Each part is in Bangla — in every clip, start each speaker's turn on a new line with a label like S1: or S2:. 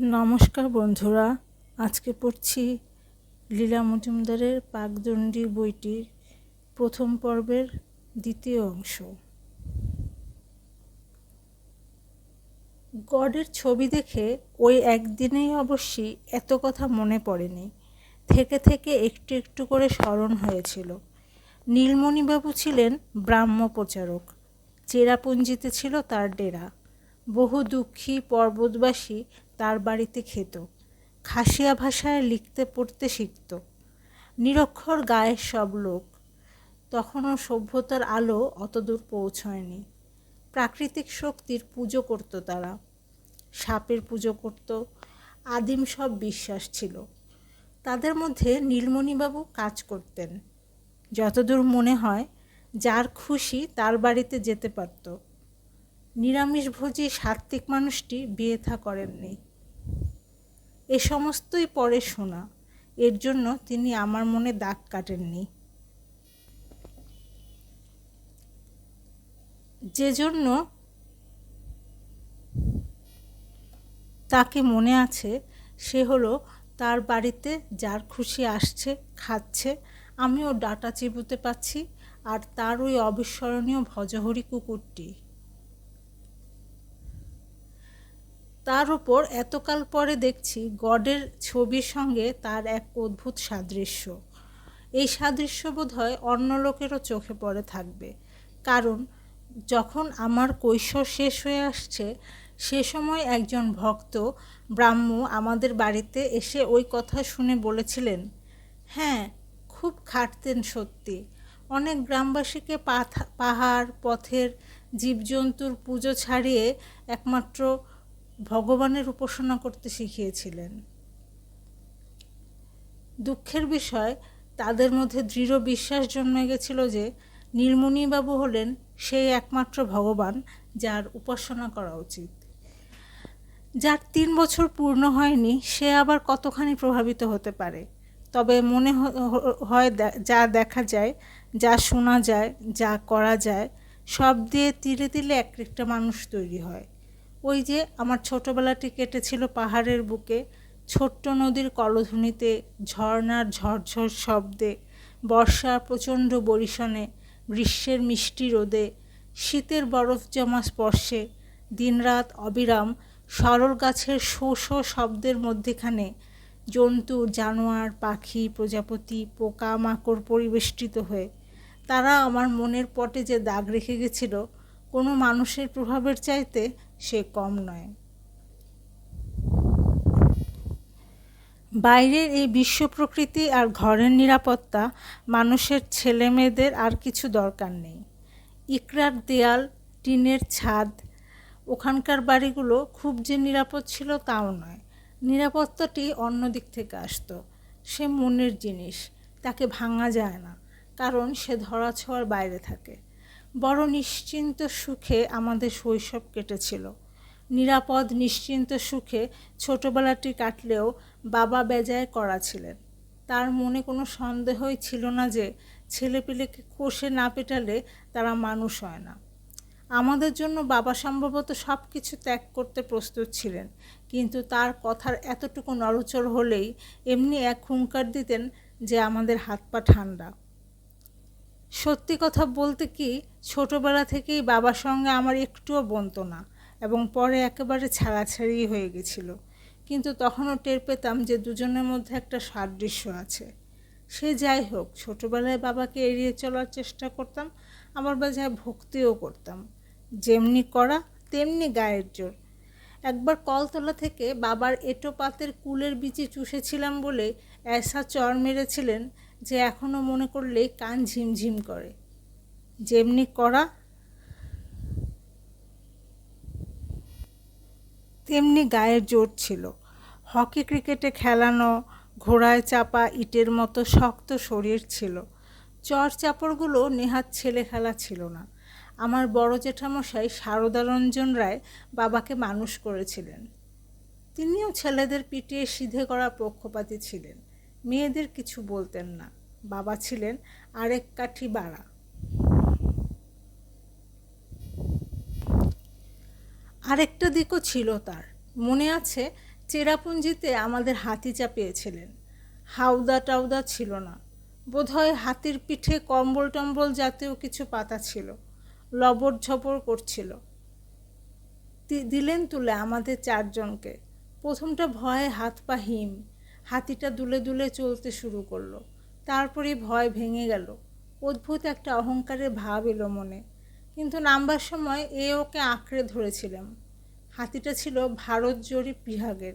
S1: নমস্কার বন্ধুরা, আজকে পড়ছি লীলা মজুমদারের পাকদণ্ডী বইটির প্রথম পর্বের দ্বিতীয় অংশ। গডের ছবি দেখে ওই একদিনেই অবশ্যই এত কথা মনে পড়েনি। থেকে থেকে একটু একটু করে স্মরণ হয়েছিল। নীলমণিবাবু ছিলেন ব্রাহ্ম প্রচারক চেরাপুঞ্জিতে ছিল তার ডেরা। বহু দুঃখী পর্বতবাসী তার বাড়িতে খেত। খাসিয়া ভাষায় লিখতে পড়তে শিখত। নিরক্ষর গায়ের সব লোক। তখনও সভ্যতার আলো অতদূর পৌঁছয়নি। প্রাকৃতিক শক্তির পুজো করত তারা। সাপের পুজো করত। আদিম সব বিশ্বাস ছিল। তাদের মধ্যে নীলমণিবাবু কাজ করতেন। যতদূর মনে হয়, যার খুশি তার বাড়িতে যেতে পারত। নিরামিষভোজী সাত্ত্বিক মানুষটি বিয়ে থা করেননি। এ সমস্তই পরে শোনা। এর জন্য তিনি আমার মনে দাগ কাটেননি। যে জন্য তাকে মনে আছে, সে হলো তার বাড়িতে যার খুশি আসছে, খাচ্ছে, আমিও ডাটা চিবুতে পাচ্ছি, আর তার ওই অবিস্মরণীয় ভজহরি কুকুরটি। তার উপর এতকাল পরে দেখছি গডের ছবির সঙ্গে তার এক অদ্ভুত সাদৃশ্য। এই সাদৃশ্য বোধ হয় অন্য লোকেরও চোখে পড়ে থাকবে। কারণ, যখন আমার কৈশোর শেষ হয়ে আসছে, সে সময় একজন ভক্ত ব্রাহ্ম আমাদের বাড়িতে এসে ওই কথা শুনে বলেছিলেন হ্যাঁ খুব খাটতেন সত্যি। অনেক গ্রামবাসীকে পাহাড়, পথের জীবজন্তুর পুজো ছাড়িয়ে একমাত্র ভগবানের উপাসনা করতে শিখিয়েছিলেন। দুঃখের বিষয়, তাদের মধ্যে দৃঢ় বিশ্বাস জন্মে গেছিল যে নীলমণিবাবু হলেন সেই একমাত্র ভগবান যার উপাসনা করা উচিত। যার তিন বছর পূর্ণ হয়নি, সে আবার কতখানি প্রভাবিত হতে পারে? তবে মনে হয় যা দেখা যায়, যা শোনা যায়, যা করা যায়, সব দিয়ে তিলে তিলে এক একটা মানুষ তৈরি হয়। ওই যে আমার ছোটোবেলাটি কেটেছিল পাহাড়ের বুকে, ছোট্ট নদীর কলধ্বনিতে ঝর্নার ঝরঝর শব্দে, বর্ষার প্রচণ্ড বরিশনে, গ্রীষ্মের মিষ্টি রোদে, শীতের বরফ জমা স্পর্শে, দিনরাত অবিরাম সরল গাছের শো শো শব্দের মধ্যেখানে জন্তু, জানোয়ার, পাখি, প্রজাপতি পোকা মাকড় পরিবেষ্টিত হয়ে, তারা আমার মনের পটে যে দাগ রেখে গেছিল, কোনো মানুষের প্রভাবের চাইতে সে কম নয়। বাইরের এই বিশ্ব প্রকৃতি আর ঘরের নিরাপত্তা মানুষের ছেলে মেয়েদের আর কিছু দরকার নেই। ইকরার দেয়াল, টিনের ছাদ, ওখানকার বাড়িগুলো খুব যে নিরাপদ ছিল তাও নয়। নিরাপত্তাটি অন্য দিক থেকে আসতো। সে মনের জিনিস, তাকে ভাঙা যায় না, কারণ সে ধরা ছোঁয়ার বাইরে থাকে। বড় নিশ্চিন্ত সুখে আমাদের শৈশব কেটেছিল। নিরাপদ, নিশ্চিন্ত সুখে ছোটবেলাটি কাটলেও বাবা বেজায় করা ছিলেন। তার মনে কোনো সন্দেহই ছিল না যে ছেলেপিলেকে কষে না পেটালে তারা মানুষ হয় না। আমাদের জন্য বাবা সম্ভবত সব কিছু ত্যাগ করতে প্রস্তুত ছিলেন, কিন্তু তার কথার এতটুকু নড়চড় হলেই এমনি এক হুঙ্কার দিতেন যে আমাদের হাত পা ঠান্ডা সত্যি কথা বলতে কি, ছোটোবেলা থেকেই বাবার সঙ্গে আমার একটুও বনতো না এবং পরে একেবারে ছাড়াছাড়ি হয়ে গেছিল। কিন্তু তখনও টের পেতাম যে দুজনের মধ্যে একটা সাদৃশ্য আছে। সে যাই হোক, ছোটোবেলায় বাবাকে এড়িয়ে চলার চেষ্টা করতাম, আমার বাজায় ভক্তিও করতাম। যেমনি করা তেমনি গায়ের জোর। একবার কলতলা থেকে বাবার এটো পাতের কুলের বিচি চুষেছিলাম বলে এসা চর মেরেছিলেন যে এখনও মনে করলে কান ঝিমঝিম করে। যেমনি করা তেমনি গায়ের জোর ছিল। হকি ক্রিকেটে খেলানো, ঘোড়ায় চাপা, ইটের মতো শক্ত শরীর ছিল। চর চাপড়গুলো নেহাত ছেলে খেলা ছিল না। আমার বড় জেঠামশাই শারদারঞ্জন রায় বাবাকে মানুষ করেছিলেন। তিনিও ছেলেদের পিটিয়ে সিধে করা পক্ষপাতী ছিলেন। মেয়েদের কিছু বলতেন না। বাবা ছিলেন আরেক কাঠি বাড়া। আরেকটা দিকও ছিল তার। মনে আছে, চেরাপুঞ্জিতে আমাদের হাতি চাপিয়েছিলেন হাউদা টাউদা ছিল না। বোধহয় হাতির পিঠে কম্বল টম্বল জাতীয় কিছু পাতা ছিল। লবর ঝপর করছিল। দিলেন তুলে আমাদের চারজনকে। প্রথমটা ভয়ে হাত পা হিম। হাতিটা দুলে দুলে চলতে শুরু করল। তারপরে ভয় ভেঙে গেল। অদ্ভুত একটা অহংকারের ভাব এলো মনে। কিন্তু নামবার সময় এ ওকে আঁকড়ে ধরেছিলাম। হাতিটা ছিল ভারত জরিপ বিভাগের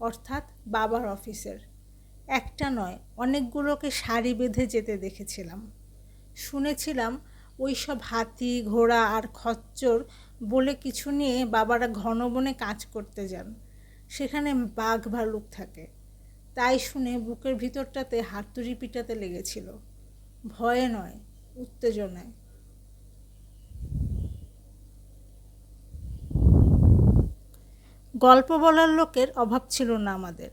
S1: অর্থাৎ বাবার অফিসের। একটা নয়, অনেকগুলোকে সারি বেঁধে যেতে দেখেছিলাম। শুনেছিলাম ওই সব হাতি, ঘোড়া আর খচ্চর বলে কিছু নিয়ে বাবারা ঘন বনে কাজ করতে যান। সেখানে বাঘ ভালুক থাকে। তাই শুনে বুকের ভিতরটাতে হাতুড়ি পিটাতে লেগেছিল। ভয়ে নয়, উত্তেজনায়। গল্প বলার লোকের অভাব ছিল না আমাদের।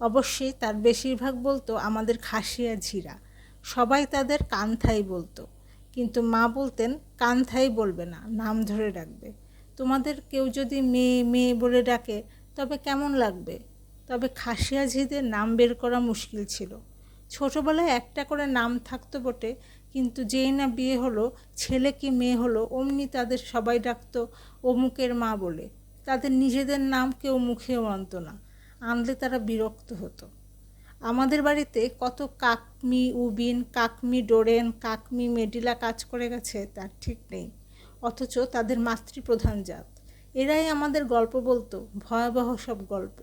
S1: অবশ্যই তার বেশিরভাগ বলতো, আমাদের খাসিয়া ঝিরা। সবাই তাদের কান্থাই বলতো। কিন্তু মা বলতেন, কান্থাই বলবে না, নাম ধরে ডাকবে। তোমাদের কেউ যদি মেয়ে মেয়ে বলে ডাকে, তবে কেমন লাগবে? তবে খাসিয়া ঝিদের নাম বের করা মুশকিল ছিল। ছোটবেলায় একটা করে নাম থাকতো বটে, কিন্তু যেই না বিয়ে হলো, ছেলে কি মেয়ে হলো, অমনি তাদের সবাই ডাকতো অমুকের মা বলে। তাদের নিজেদের নাম কেউ মুখেও আনত না, আনলে তারা বিরক্ত হতো। আমাদের বাড়িতে কত কাকমি উবিন, কাকমি ডোরেন, কাকমি মেডিলা কাজ করে গেছে, তার ঠিক নেই। অথচ তাদের মাতৃপ্রধান জাত। এরাই আমাদের গল্প বলতো, ভয়াবহ সব গল্প।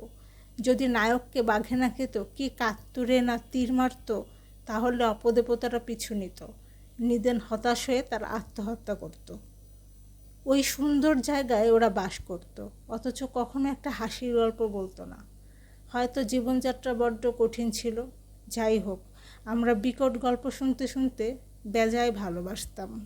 S1: যদি নায়ককে বাঘে না খেত, কি কাত্তুরে না তীর মারত, তাহলে অপদেবতারা পিছু নিত। নিদেন হতাশ হয়ে তারা আত্মহত্যা করত। ওই সুন্দর জায়গায় ওরা বাস করত, অথচ কখনো একটা হাসির গল্প বলতো না। হয়তো জীবনযাত্রা বড্ড কঠিন ছিল। যাই হোক, আমরা বিকট গল্প শুনতে শুনতে বেজায় ভালোবাসতাম।